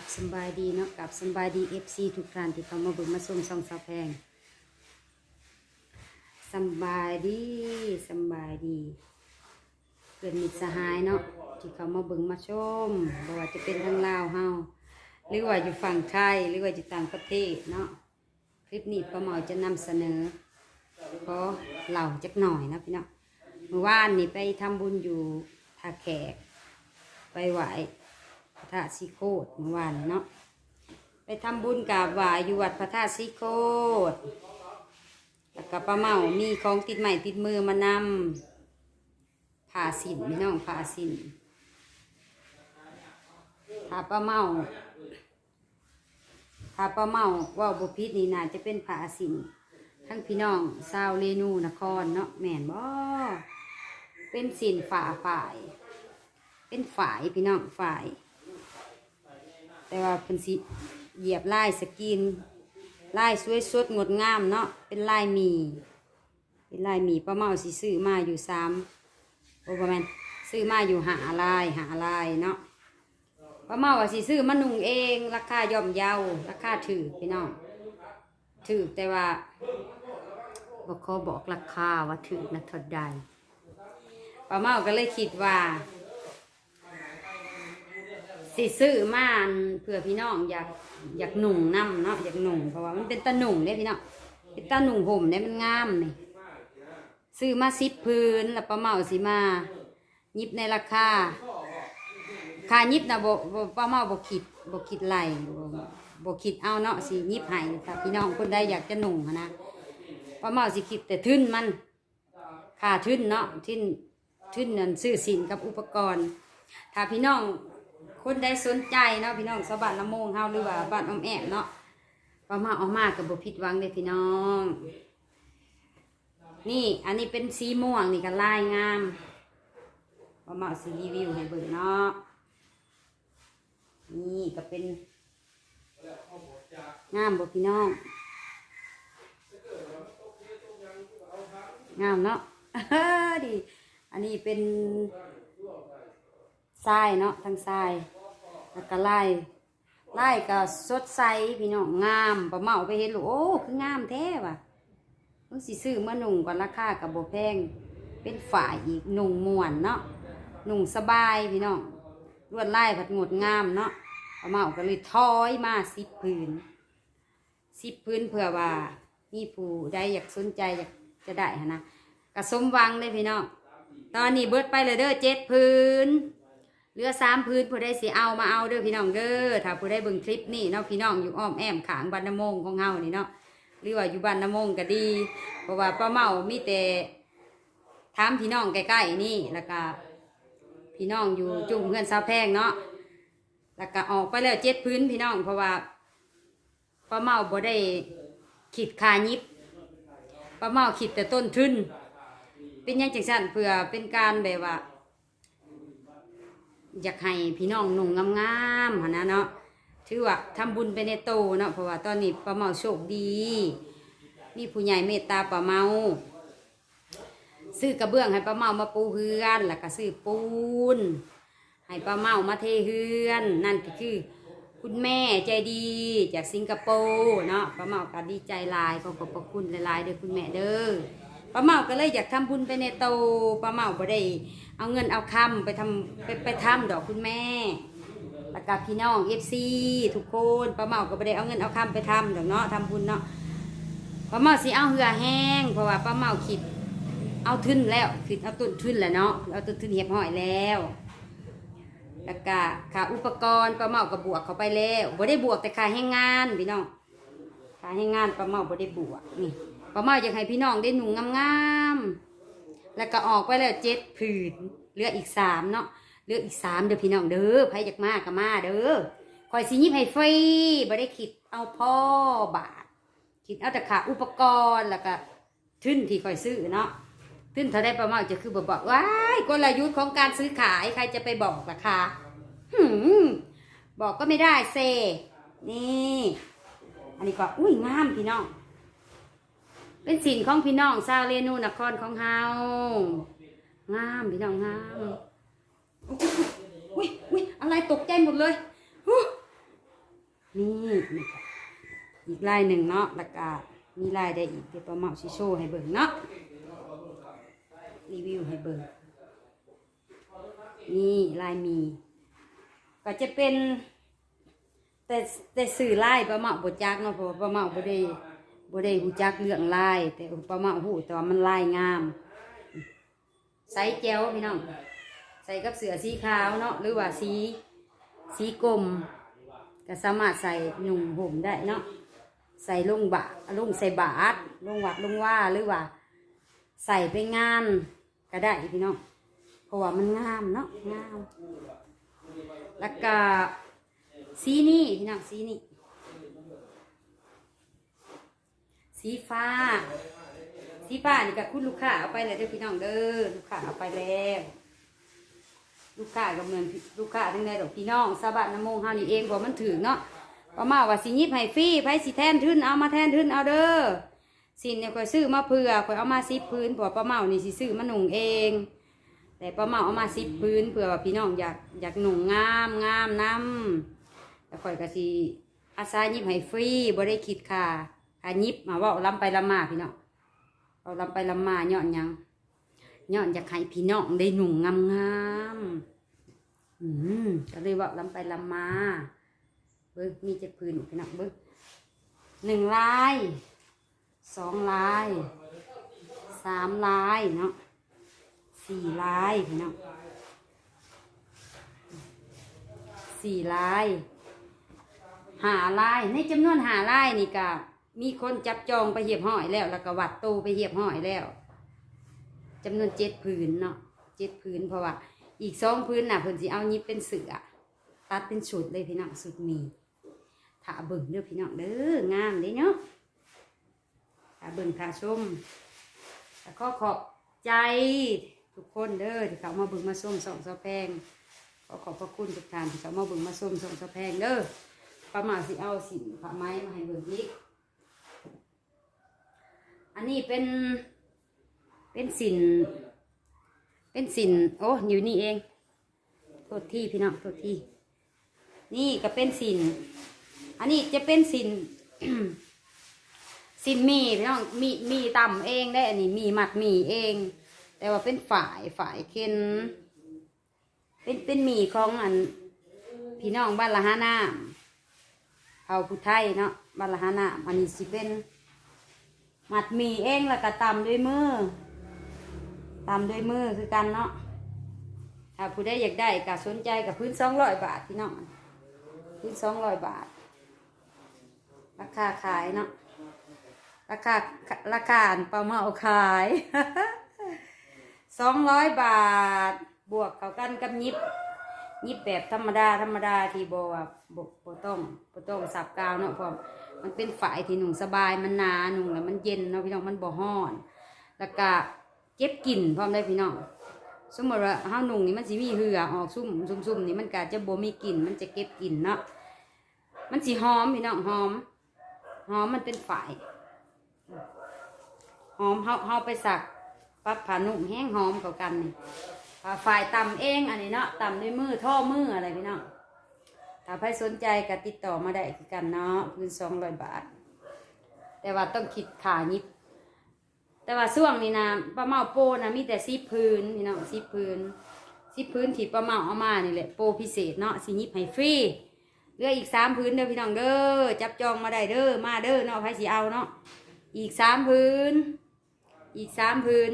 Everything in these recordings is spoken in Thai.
บสบายดีเนาะกับสบายดีเอฟซีทุกท่านที่เข้ามาเบิ่งมาชมช่องสาแพงสบายดีสบายดีเพื่อนมิตรสหายเนาะที่เขามาเบิ่งมาชมบ่ว่าจะเป็นทางลาวเฮาหรือว่าอยู่ฝั่งไทยหรือว่าอยู่ต่างประเทศเนาะคลิปนี้ป้าหมอจะนำเสนอขอเล่าจักหน่อยนะพี่เนาะเมื่อวานนี่ไปทำบุญอยู่ท่าแขกไปไหว ธาตุสีโคดเมื่อวานเนาะไปทำบุญกับไหวอยู่วัดพระธาตุสีโคดแล้วก็ป้าเมามีของติดใหม่ติดมือมานำผ่าสินพี่น้องผ่าสินถ้าป้าเมาถ้าป้าเมาว่าบุพิษนี่น่าจะเป็นผ่าสินทั้งพี่น้องชาวเรนูนครเนาะแม่นบ่เป็นสินฝ่าฝ่าย เป็นฝ่ายพี่น้องฝ่าย แต่ว่าเพิ่นสิเหยียบลายสกินลายสวยสดงดงามเนาะเป็นลายหมีเป็นลายหมีป้าเมาสิซื้อมาอยู่สามโอ้ประมาณซื้อมาอยู่หาลายหาลายเนาะป้าเมาว่าสิซื้อมานุ่งเอง ราคาย่อมเยาราคาถือพี่น้องถือแต่ว่าบ่ขอบอกราคาว่าถือนะเท่าใดป้าเมาก็เลยคิดว่า สิซื้อมาเผื่อพี่น้องอยากอยากหนุ่งน้ำเนาะอยากหนุ่งเพราะว่ามันเป็นตะหนุ่งเด้พี่น้องเป็นตะหนุ่งห่มเนี่ยมันงามนี่ซื้อมาสิบพื้นแล้วป้าเมาสิมายิบในราคาค่ายิบนะบบป้าเมาบ่คิดบ่คิดไหลบ่บ่คิดเอาเนาะสิยิบให้ถ้าพี่น้องคนใดอยากจะหนุ่งนะป้าเมาสิคิดแต่ทึนมันค่าทึนเนาะทึนทึนนั่นซื้อสินกับอุปกรณ์ถ้าพี่น้อง คนใดสนใจเนาะพี่น้องสาวบ้านละโมงเฮาหรือว่าบ้านออมแอมเนาะว่ามาออกมากับบ่ผิดหวังเด้อพี่น้อง นี่อันนี้เป็นสีม่วงนี่ก็ลายงามว่ามาเอาสีรีวิวให้เบิ่งเนาะนี่ก็เป็นงามบ่พี่น้องงามเนาะดี อันนี้เป็นทรายเนาะทางทราย แล้วก็ไล่ไล่ก็สดใสพี่น้องงามปลาเมาไปเห็นลูกโอ้คืองามแท้ว่ะต้องสิซื้อมาหนุ่งก่อนราคากับโบแพงเป็นฝ่ายอีกหนุ่งม่วนเนาะหนุ่งสบายพี่น้องลวดลายผัดงดงามเนาะปลาเมาก็เลยถอยมาสิบพื้นสิบพื้นเผื่อว่ามีผู้ใดอยากสนใจอยากจะได้หั้นะกระสมวังเลยพี่น้องตอนนี้เบิดไปเลยเด้อเจ็ดพื้น เหลือสามพื้นผู้ใดสิเอามาเอาเด้อพี่น้องเด้อถ้าผู้ใดเบิ่งคลิปนี่เนาะพี่น้องอยู่อ้อมแอมขางบ้านน้ำมงของเฮานี่เนาะหรือว่าอยู่บ้านน้ำมงก็ดี เพราะว่าป้าเมามีแต่ถามพี่น้องใกล้ๆนี่แล้วก็พี่น้องอยู่จุ่มเพื่อนสาวแพงเนาะแล้วก็ออกไปแล้วเจ็ดพื้นพี่น้อง เพราะว่าป้าเมาบ่ได้ขีดคายิบป้าเมาขีดแต่ต้นทุนเป็นยังจังซั่นเพื่อเป็นการแบบว่า อยากให้พี่น้องหนุ่งงามๆหนนะเนาะถือว่าทำบุญไปในโตเนาะเพราะว่าตอนนี้ป้าเมาโชคดี มีผู้ใหญ่เมตตาป้าเมา ซื้อกระเบื้องให้ป้าเมามาปูเฮือนแล้วก็ซื้อปูน ให้ป้าเมามาเทเฮือน นั่นก็คือ คุณแม่ใจดีจากสิงคโปร์เนาะป้าเมาก็ดีใจลายขอขอบพระคุณหลายๆเด้อคุณแม่เด้อป้าเมาก็เลยอยากทำบุญไปในโตป้าเมาบ่ได้ เอาเงินเอาคำไปทำไปไปทำดอกคุณแม่แล้วก็พี่น้องเอฟซีทุกคนป้าเมาก็บ่ได้เอาเงินเอาคำไปทำดอกเนาะทำบุญเนาะป้าเมาสิเอาเหือแห้งเพราะว่าป้าเมาคิดเอาทุนแล้วคิดเอาต้นทุนแล้วเนาะเอาต้นทุนเหียบห้อยแล้วแล้วก็ค่าอุปกรณ์ป้าเมาก็บวกเขาไปแล้วบ่ได้บวกแต่ค่าแรงงานพี่น้องค่าแรงงานป้าเมาบ่ได้บวกนี่ป้าเมาอยากให้พี่น้องได้หนุ่งงามๆ แล้วก็ออกไปแล้วเจ็ดผืนเหลืออีกสามเนาะเหลืออีกสามเด้อพี่น้องเด้อใครอยากมากก็มาเด้อคอยสิยิบให้ฟรีบ่ได้คิดเอาพ่อบาท คิดเอาแต่ค่าอุปกรณ์แล้วก็ทุนที่คอยซื้อเนาะขึ้นเท่าได้ประมาณจะคือบอกบอกว้ายกลยุทธ์ของการซื้อขายใครจะไปบอกราคาหืมบอกก็ไม่ได้เซนี่ อันนี้ก็อุ้ยงามพี่น้อง เป็นสินของพี่น้องซาวเรนูนครของเฮางามพี่น้องงามอุ้ยอุ้ยอะไรตกใจหมดเลยนี่อีกลายหนึ่งเนาะแล้วก็มีลายได้อีกเดี๋ยวป้าเมาชิโชให้เบิ่งเนาะรีวิวให้เบิ่งนี่ลายมี ก็จะเป็น แต่แต่สื่อลายป้าเมาบดจักเนาะเพราะป้าเมาบ่ได้ บ่ได้หูจักเรื่องลาย แต่ป้าเมาหูแต่ว่ามันลายงามใส่แจ้วพี่น้องใส่กับเสือสีขาวเนาะหรือว่าสีสีกลมก็สามารถใส่หนุ่งห่มได้เนาะใส่ลงบาลงใส่บาทลงวัดลงว่าหรือว่า ใส่ไปงานก็ได้พี่น้องเพราะว่ามันงามเนาะงามแล้วก็สีนี่พี่น้องสีนี่ สีฟ้า สีฟ้านี่ก็คุณลูกค้าเอาไปเลยเด้อพี่น้องเด้อลูกค้าเอาไปแล้ว ลูกค้าก็เหมือนลูกค้าทั้งในดอกพี่น้องสาบานน้ำมงเฮานี่เองบ่มันถึงเนาะประมาว่าสิยิบให้ฟรีไผสิแทนทุนเอามาแทนทุนเอาเด้อสินเนี่ยข่อยซื้อมาเผื่อข่อยเอามาสิบพื้นเพระว่าป้าเมานี่สิซื้อมาหนุ่งเอง แต่ป้าเมาเอามาสิบพื้นเผื่อว่าพี่น้องอยากอยากหนุ่งงามงามน้ำแล้วข่อยก็สิอาสายิบให้ฟรีบ่ได้คิดค่า ค่ายิบมาเว่าลำไปลำมาพี่น้องเอาลำไปลำมาย้อนยังย้อนอยากให้พี่น้องได้หนุ่งงามงามๆอืมก็เลยว่าลำไปลำมาเบิ้งมีเจ็ดพื้นพี่น้องเบิ้งหนึ่งลายสองลายสามลายเนาะสี่ลายพี่น้องสี่ลายหาลายในจำนวนหาลายนี่ก็ มีคนจับจองไปเหียบห้อยแล้ว แล้วก็วัดโตไปเหียบห้อยแล้วจำนวนเจ็ดผืนเนาะเจ็ดผืนเพราะว่า อีกสองพื้นน่ะเพิ่นสิเอายิบเป็นเสือตัดเป็นชุดเลยพี่น้องสุดมีถ้าเบิ่งเด้อพี่น้องเด้องามเด้เนาะถ้าเบิ่งถ้าชมแล้วก็ขอบใจทุกคนเด้อที่เขามาเบิ่งมาส้มสองสะแพงขอขอบพระคุณทุกท่านที่เขามาเบิ่งมาส้มสองสะแพงเด้อประมาณสิเอาสินผ้าไม้มาให้เบิ่งอีก อันนี้เป็น เป็นสิน เป็นสิน โอ้อยู่นี่เอง โทษที่พี่น้อง โทษที่ นี่ก็เป็นสิน อันนี้จะเป็นสิน สินมีพี่น้อง มีมีตำเองได้ อันนี้มีหมัดมีเอง แต่ว่าเป็นฝ่ายฝ่ายเค็นเป็นเป็นหมีของอัน พี่น้องบ้านละหานามเผาผู้ไทยเนาะบ้านละหานามอันนี้สิเป็น หมัดหมีเองแล้วก็ตำด้วยมือตามด้วยมือคือกันเนาะถ้าผู้ใดอยากได้ก็สนใจกับพื้นสองร้อยบาทพี่น้องพื้นสองร้อยบาท ราคาขายเนาะราคาราคาอันปาเมาขายสองร้อยบาท บวกเข้ากันกับยิบยิบแบบธรรมดาธรรมดาที่บว่าบกบต้องบต้องสับกาวเนาะเพราะ มันเป็นฝ่ายที่หนุ่งสบายมันหนาหนุ่งแล้วมันเย็นเนาะพี่น้องมันบ่ฮ้อน แล้วก็เก็บกลิ่นพร้อมได้พี่น้องสมมติว่าเฮาหนุ่งนี่มันสิมีเหือออกซุ่มซุ่มซุ่มนี่มันก็จะบ่มีกลิ่นมันจะเก็บกลิ่นเนาะมันสิหอมพี่น้องหอมหอมมันเป็นฝ่ายหอมเฮาเฮาไปสักปั๊บผ่านุ่มแห้งหอมเข้ากันนี่ฝ่ายตำเองอันนี้เนาะตำด้วยมือท่อมืออะไรพี่น้อง ถ้าใครสนใจก็ติดต่อมาได้คือกันเนาะพื้นสองร้อยบาท แต่ว่าต้องคิดขายิบแต่ว่าช่วงนี้นะป้าเมาโปนะมีแต่ซีพื้นพี่น้องซีพื้นซีพื้นที่ป้าเมาเอามานี่แหละโปพิเศษเนาะสิยิบให้ฟรีเหลืออีกสามพื้นเด้อพี่น้องเด้อจับจองมาได้เด้อมาเด้อเนาะไผสิเอาเนาะอีกสามพื้น อีกสามพื้น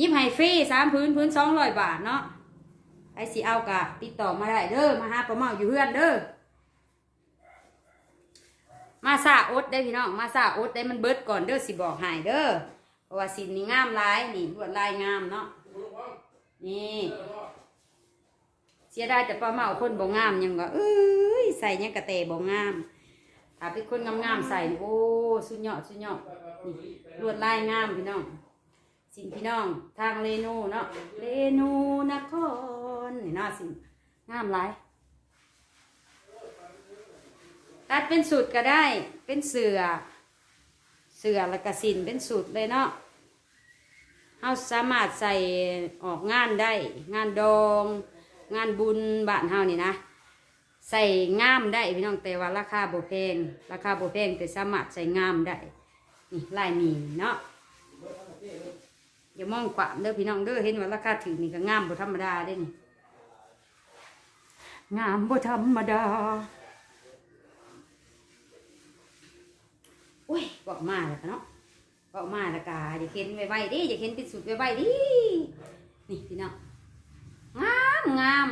ยิบให้ฟรีสามพื้นพื้นสองร้อยบาทเนาะ ไผสิเอากะติดต่อมาได้เด้อมาหาป้าเมาอยู่เพื่อนเด้อมาซาอดได้พี่น้องมาซาอดได้มันเบิดก่อนเด้อสิบอกหายเด้อเพราะว่าสินนี่งามลายนี่ลวดลายงามเนาะนี่เสียดายแต่ป้าเมาคนบ่งามยังก็เอ้ยใส่ยังกระเตบ่งามถ้าเป็นคนงามๆใส่โอ้สุดยอดสุดยอดนี่ลวดลายงามพี่น้องสินพี่น้องทางเรนูเนาะเรนูนคร นี่เนาสินงามหลายตัดเป็นสูตรก็ได้ เป็นเสือ เสือแล้วก็สินเป็นสูตรเลยเนาะเราสามารถใส่ออกงานได้ งานดอง งานบุญบ้านเฮานี่นะ ใส่งามได้พี่น้องแต่ว่าราคาโบ่แพงราคาโบ่แพงแต่สามารถใส่งามได้ นี่ลายหมีเนาะอย่ามองความเด้อพี่น้องเด้อเห็นว่าราคาถือนี่ก็งามบ่ธรรมดาเด้นี่ งามบ่ธรรมดาโอ้ยบอกมาแล้วกันเนาะบอกมาแล้วก็อย่าเห็นไวๆดิอย่าเห็นเป็นสุดไวๆดินี่พี่น้องงามงาม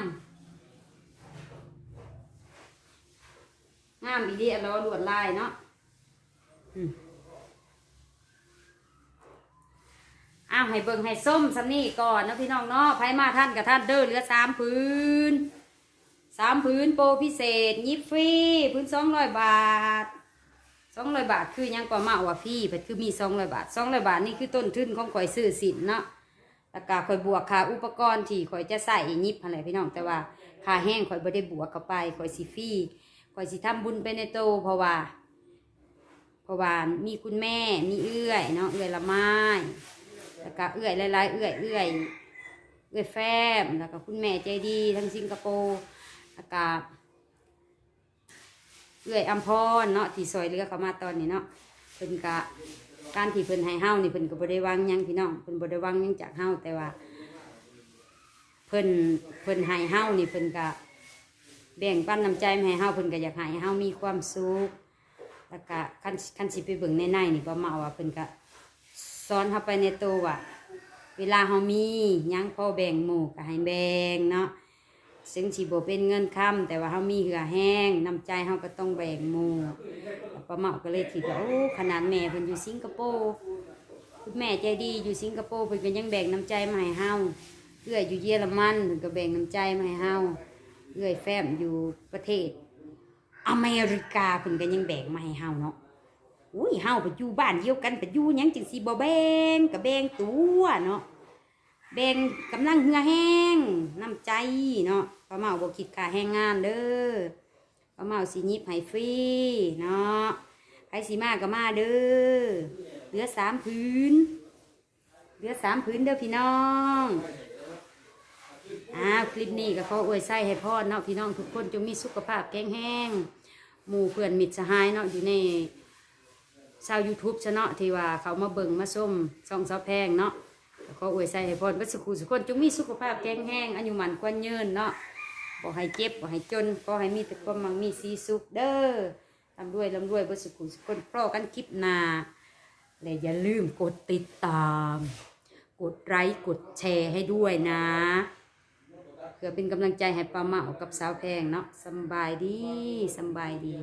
งามอีดีล้อลวดลายเนาะอืมอ้าวให้เบิ่งให้ส้มสำนี่ก่อนนะพี่น้องเนาะไผมาท่านกับท่านเด้อเหลือสามพื้นามพื้นโปรพิเศษ ยิบฟรีพื้นสองร้อยบาทสองร้อยบาทคือยังกว่ามาว่าพี่เพิ่นคือมีสองร้อยบาทสองร้อยบาทนี่คือต้นทุนของข่อยซื้อสินเนาะแล้วก็ข่อยบวกค่าอุปกรณ์ที่ข่อยจะใส่ยิบอะไรพี่น้องแต่ว่าค่าแห้งข่อยบ่ได้บวกเข้าไปข่อยสิฟรีข่อยสิทำบุญไปในโตเพราะว่า เพราะว่ามีคุณแม่มีเอื้อยเนาะเอื้อยละไม้แล้วก็เอื้อยหลายๆเอื้อยเอื้อยเอื้อยแฟมแล้วก็คุณแม่ใจดีทั้งสิงคโปร์ แล้วก็เอื้อยอัมพรเนาะที่ซอยเรือเขามาตอนนี้เนาะเพิ่นกะการที่เพิ่นให้เฮานี่เพิ่นก็บ่ได้วังหยังพี่น้องเพิ่นบ่ได้วังหยังจากเฮาแต่ว่า เพิ่นเพิ่นให้เฮานี่เพิ่นกะแบ่งปันน้ำใจมาให้เฮาเพิ่นก็อยากให้เฮามีความสุขแล้วก็คันคันสิไปเบิ่งในในนี่บ่มาว่าเพิ่นก็สอนเฮาไปในตัวว่าเวลาเฮามีหยังพอแบ่งหมู่ก็ให้แบ่งเนาะ ซึ่งสิบเป็นเงินคำแต่ว่าเฮามีเหือแห้งน้ำใจเฮาก็ต้องแบ่งหมู่ป้าเมาก็เลยคิดว่าโอ้ขนาดแม่เพิ่นอยู่สิงคโปร์คุณแม่ใจดีอยู่สิงคโปร์เพิ่นก็ยังแบ่งน้ำใจมาให้เฮาเอื้ออยู่เยอรมันเพิ่นก็แบ่งน้ำใจมาให้เฮาเอื้อยแฟมอยู่ประเทศ อเมริกาเพิ่นก็ยังแบ่งมาให้เฮาเนาะอุ้ยเฮาไปอยู่บ้านเดียวกันไปอยู่ยังจังสิบ่แบ่งก็แบ่งตัวเนาะ แบ่งกำลังเหือแห้งน้ำใจเนาะป้าเมาบ่คิดค่าแรงงานเด้อป้าเมาสิหยิบให้ฟรีเนาะใครสิมาก็มาเด้อเหลือสามพื้นเหลือสามพื้นเด้อพี่น้องอ่าคลิปนี้ก็ขออวยไส้ให้พ่อเนาะพี่น้องทุกคนจงมีสุขภาพแข็งแรงหมู่เพื่อนมิตรสหายเนาะอยู่ในชาว YouTube ชะเนาะที่ว่าเขามาเบิ่งมาส้มช่องซอแพงเนาะ ขออวยไส้ให้พ่อวัดสุขุสุขคนจงมีสุขภาพแข็งแรงอายุมันกวนยืนเนาะบ่ให้เจ็บบ่ให้จนก็ให้มีแต่ความมั่งมีสีสุขเด้อลำด้วยลำด้วยวัดสุขุสุขคนพร้อกันคลิปหน้าและอย่าลืมกดติดตาม กดไลค์กดแชร์ให้ด้วยนะเพื่อเป็นกำลังใจให้ป้าเมากับสาวแพงเนาะสบายดีสบายดี